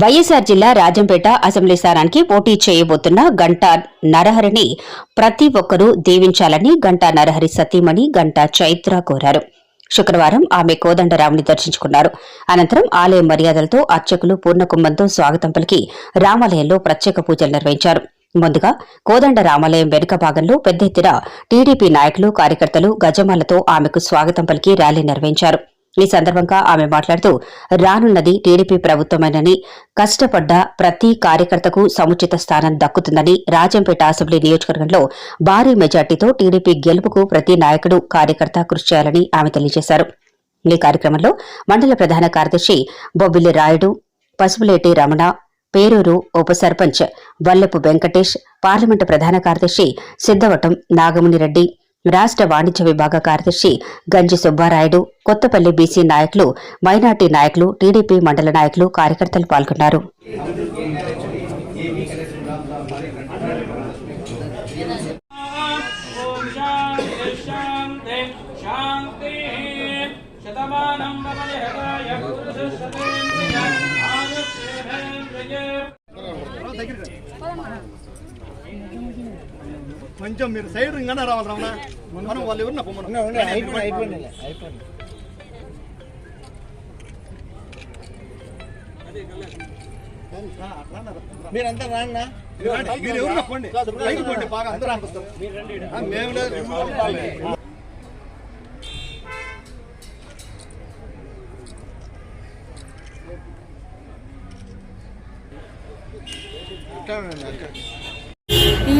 వైఎస్ఆర్ జిల్లా రాజంపేట అసెంబ్లీ స్థానానికి పోటీ చేయబోతున్న గంటా నరహరిని ప్రతి ఒక్కరూ దీవించాలని గంటా నరహరి సతీమణి గంటా చైత్ర కోరారు. శుక్రవారం ఆమె కోదండరాముని దర్శించుకున్నారు. అనంతరం ఆలయ మర్యాదలతో అర్చకులు పూర్ణకుంభంతో స్వాగతం పలికి రామాలయంలో ప్రత్యేక పూజలు నిర్వహించారు. ముందుగా కోదండ రామాలయం వెనుక భాగంలో పెద్ద ఎత్తున టీడీపీ నాయకులు కార్యకర్తలు గజమాలతో ఆమెకు స్వాగతం పలికి ర్యాలీ నిర్వహించారు. ఈ సందర్భంగా ఆమె మాట్లాడుతూ రానున్నది టీడీపీ ప్రభుత్వమేనని కష్టపడ్డ ప్రతి కార్యకర్తకు సముచిత స్థానం దక్కుతుందని రాజంపేట అసెంబ్లీ నియోజకవర్గంలో భారీ మెజార్టీతో టీడీపీ గెలుపుకు ప్రతి నాయకుడు కార్యకర్త కృషి చేయాలని ఆమె తెలియజేశారు. ఈ కార్యక్రమంలో మండల ప్రధాన కార్యదర్శి బొబ్బిలి రాయుడు పసుపులేటి రమణ పేరూరు ఉప సర్పంచ్ వల్లపు వెంకటేష్ పార్లమెంటు ప్రధాన కార్యదర్శి సిద్దవటం నాగముని రెడ్డి రాష్ట్ర వాణిజ్య విభాగ కార్యదర్శి గంజి సుబ్బారాయుడు కొత్తపల్లి బీసీ నాయకులు మైనార్టీ నాయకులు టీడీపీ మండల నాయకులు కార్యకర్తలు పాల్గొన్నారు. కొంచెం మీరు సైడ్ ఇంగానే రావాలి రమణ మనం వాళ్ళు ఎవరు పొమ్మను అయిపోయింది అయిపోయింది మీరంతా రాన్నా మీరు ఎవరు పోండి పైకి పోండి బాగా అందరూ అనుకుంటారు మేము లేదు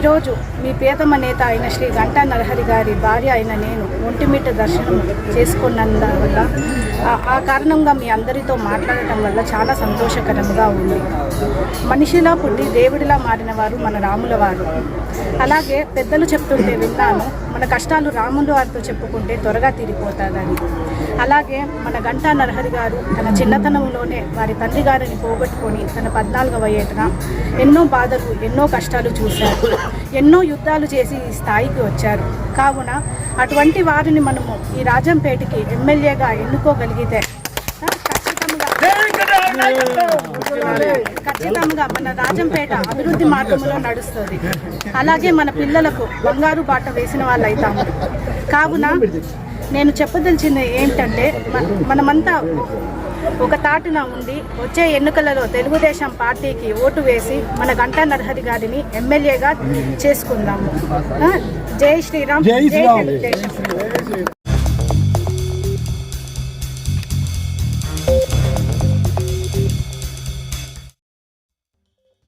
ఈరోజు మీ ప్రియతమ నేత అయిన శ్రీ గంటా నరహరి గారి భార్య అయిన నేను ఒంటిమిట్ట దర్శనం చేసుకున్నందు వల్ల ఆ- కారణంగా మీ అందరితో మాట్లాడటం వల్ల చాలా సంతోషకరంగా ఉంది. మనిషిలా పుట్టి దేవుడిలా మారిన వారు మన రాముల వారు. అలాగే పెద్దలు చెప్తుంటే విన్నాను మన కష్టాలు రాముల వారితో చెప్పుకుంటే త్వరగా తీరిపోతాదని. అలాగే మన గంటా నరహరి గారు తన చిన్నతనంలోనే వారి తండ్రి గారిని పోగొట్టుకొని తన పద్నాలుగవ ఏటన ఎన్నో బాధలు ఎన్నో కష్టాలు చూశారు. ఎన్నో యుద్ధాలు చేసి ఈ స్థాయికి వచ్చారు. కావున అటువంటి వారిని మనము ఈ రాజంపేటకి ఎమ్మెల్యేగా ఎన్నుకోగలిగితే ఖచ్చితంగా మన రాజంపేట అభివృద్ధి మార్గంలో నడుస్తుంది. అలాగే మన పిల్లలకు బంగారు బాట వేసిన వాళ్ళు అవుతాము కావున నేను చెప్పదలిచింది ఏంటంటే మనమంతా ఒక తాటున ఉండి వచ్చే ఎన్నికలలో తెలుగుదేశం పార్టీకి ఓటు వేసి మన గంటా నరహరి గారిని ఎమ్మెల్యేగా చేసుకుందాము. జై శ్రీరామ్. జై తెలుగుదేశం